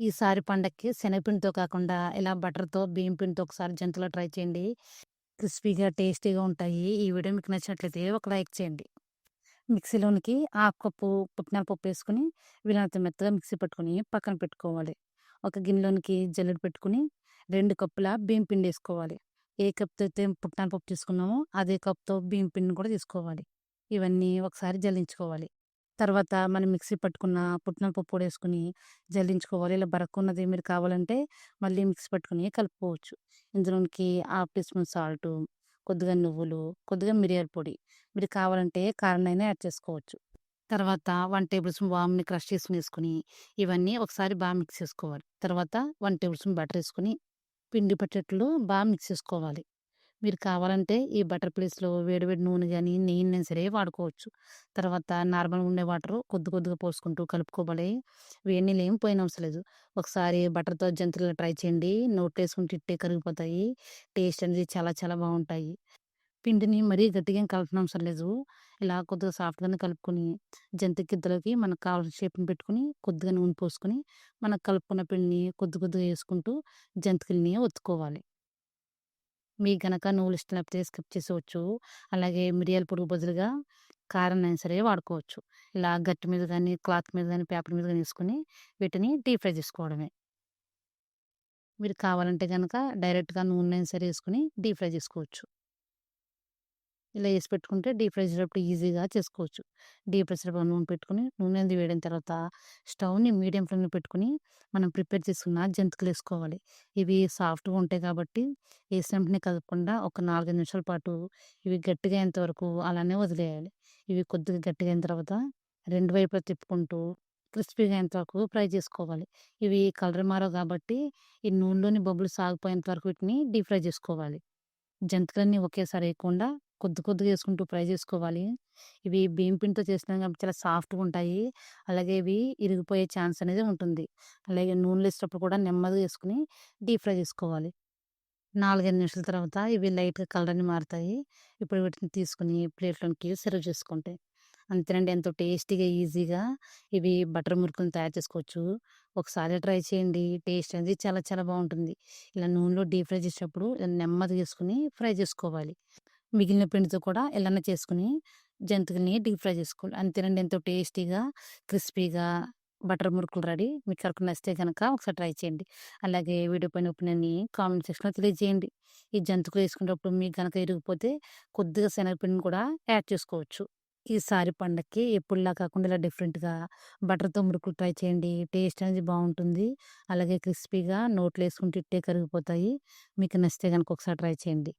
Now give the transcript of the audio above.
ఈసారి పండక్కి శనగపిండితో కాకుండా ఇలా బటర్‌తో, బియ్యం పిండితో ఒకసారి జంతులో ట్రై చేయండి. క్రిస్పీగా, టేస్టీగా ఉంటాయి. ఈ వీడియో మీకు నచ్చినట్లయితే ఒక లైక్ చేయండి. మిక్సీలోనికి హాఫ్ కప్పు పుట్నాల పప్పు వేసుకొని మెత్తగా మిక్సీ పట్టుకొని పక్కన పెట్టుకోవాలి. ఒక గిన్నెలోనికి జల్లుడు పెట్టుకొని 2 కప్పుల బియ్యం పిండి వేసుకోవాలి. ఏ కప్‌తో అయితే పుట్నాల పప్పు తీసుకున్నామో అదే కప్‌తో బియ్యం పిండిని కూడా తీసుకోవాలి. ఇవన్నీ ఒకసారి జల్లించుకోవాలి. తర్వాత మనం మిక్సీ పట్టుకున్న పుట్నాల పప్పు కూడా జల్లించుకోవాలి. ఇలా బరక్కున్నది మీరు కావాలంటే మళ్ళీ మిక్సీ పట్టుకుని కలుపుకోవచ్చు. ఇందులోనికి హాఫ్ టీ స్పూన్ సాల్టు, కొద్దిగా నువ్వులు, కొద్దిగా మిరియాల పొడి. మీరు కావాలంటే కారణైనా యాడ్ చేసుకోవచ్చు. తర్వాత వన్ టేబుల్ స్పూన్ వామ్ని క్రష్ చేసుకుని వేసుకుని ఇవన్నీ ఒకసారి బాగా మిక్స్ చేసుకోవాలి. తర్వాత వన్ టేబుల్ స్పూన్ బటర్ వేసుకుని పిండి పట్టేట్లు బాగా మిక్స్ చేసుకోవాలి. మీరు కావాలంటే ఈ బటర్ ప్లేస్‌లో వేడివేడి నూనె కానీ నెయ్యినైనా సరే వాడుకోవచ్చు. తర్వాత నార్మల్‌గా ఉండే వాటర్ కొద్ది కొద్దిగా పోసుకుంటూ కలుపుకోవాలి. వేడి నీళ్ళు పోయిన పోయనవసరం లేదు. ఒకసారి బటర్‌తో జంతికలు ట్రై చేయండి. నోట్లో వేసుకుంటే ఇట్టే కరిగిపోతాయి. టేస్ట్ అనేది చాలా చాలా బాగుంటాయి. పిండిని మరీ గట్టిగా కలపడం కలపనవసరం లేదు. ఇలా కొద్దిగా సాఫ్ట్‌గానే కలుపుకొని జంతిక గిద్దలోకి మనకు కావాల్సిన షేప్‌ని పెట్టుకొని కొద్దిగా నూనె పోసుకొని మనం కలుపుకున్న పిండిని కొద్ది కొద్దిగా వేసుకుంటూ జంతికల్ని ఒత్తుకోవాలి. మీకు గనక నువ్వులు ఇష్టం లేకపోతే స్కిప్ చేసుకోవచ్చు అలాగే మిరియాల పొడుగు బదులుగా కారాన్నైనా సరే వాడుకోవచ్చు. ఇలా గట్టి మీద కానీ క్లాత్ మీద కానీ పేపర్ మీద కానీ వేసుకొని వీటిని డీప్ ఫ్రై చేసుకోవడమే. మీరు కావాలంటే కనుక డైరెక్ట్‌గా నూనెనైనా సరే వేసుకొని డీప్ ఫ్రై చేసుకోవచ్చు. ఇలా వేసి పెట్టుకుంటే డీప్ ఫ్రై చేసేటప్పుడు ఈజీగా చేసుకోవచ్చు. డీప్ ఫ్రై చేసేటప్పుడు నూనె పెట్టుకొని నూనె వేడిన తర్వాత స్టవ్‌ని మీడియం ఫ్లేమ్‌లో పెట్టుకుని మనం ప్రిపేర్ చేసుకున్న జంతికలు వేసుకోవాలి. ఇవి సాఫ్ట్‌గా ఉంటాయి కాబట్టి వేసిన వెంటనే కదపకుండా ఒక 4, 5 నిమిషాల పాటు ఇవి గట్టిగా అయ్యేంత వరకు అలానే వదిలేయాలి. ఇవి కొద్దిగా గట్టిగా అయిన తర్వాత రెండు వైపులా తిప్పుకుంటూ క్రిస్పీగా అయ్యేంత వరకు ఫ్రై చేసుకోవాలి. ఇవి కలర్ మారో కాబట్టి ఈ నూనెలోని బబ్బులు సాగిపోయేంత వరకు వీటిని డీప్ ఫ్రై చేసుకోవాలి. జంతికలన్నీ ఒకేసారి వేయకుండా కొద్ది కొద్దిగా వేసుకుంటూ ఫ్రై చేసుకోవాలి. ఇవి బియ్యం పిండితో చేసినాం కాబట్టి చాలా సాఫ్ట్‌గా ఉంటాయి. అలాగే ఇవి ఇరిగిపోయే ఛాన్స్ అనేది ఉంటుంది. అలాగే నూనెలో వేసేటప్పుడు కూడా నెమ్మదిగా వేసుకుని డీప్ ఫ్రై చేసుకోవాలి. 4, 5 నిమిషాల తర్వాత ఇవి లైట్‌గా కలర్ మారుతాయి. ఇప్పుడు వీటిని తీసుకొని ప్లేట్‌లోకి సర్వ్ చేసుకుంటే అంతేనండి. ఎంతో టేస్టీగా, ఈజీగా ఇవి బటర్ మురుకులను తయారు చేసుకోవచ్చు. ఒకసారి ట్రై చేయండి. టేస్ట్ అనేది చాలా చాలా బాగుంటుంది. ఇలా నూనెలో డీప్ ఫ్రై చేసేటప్పుడు నెమ్మది వేసుకుని ఫ్రై చేసుకోవాలి. మిగిలిన పిండితో కూడా ఎల్లన్న చేసుకొని జంతికల్ని డీప్ ఫ్రై చేసుకోవాలి. అంతేనండి. ఎంతో టేస్టీగా, క్రిస్పీగా బటర్ మురుకులు రెడీ. మీకు కనుక నచ్చితే కనుక ఒకసారి ట్రై చేయండి. అలాగే వీడియో పైన ఒపీనియన్‌ని కామెంట్ సెక్షన్‌లో తెలియజేయండి. ఈ జంతికలు వేసుకునేటప్పుడు మీకు కనుక ఇరిగిపోతే కొద్దిగా శనగపిండిని కూడా యాడ్ చేసుకోవచ్చు. ఈసారి పండక్కి ఎప్పుడులా కాకుండా ఇలా డిఫరెంట్‌గా బటర్‌తో మురుకులు ట్రై చేయండి. టేస్ట్ అనేది బాగుంటుంది. అలాగే క్రిస్పీగా నోట్లో వేసుకుంటే ఇట్టే కరిగిపోతాయి. మీకు నచ్చితే కనుక ఒకసారి ట్రై చేయండి.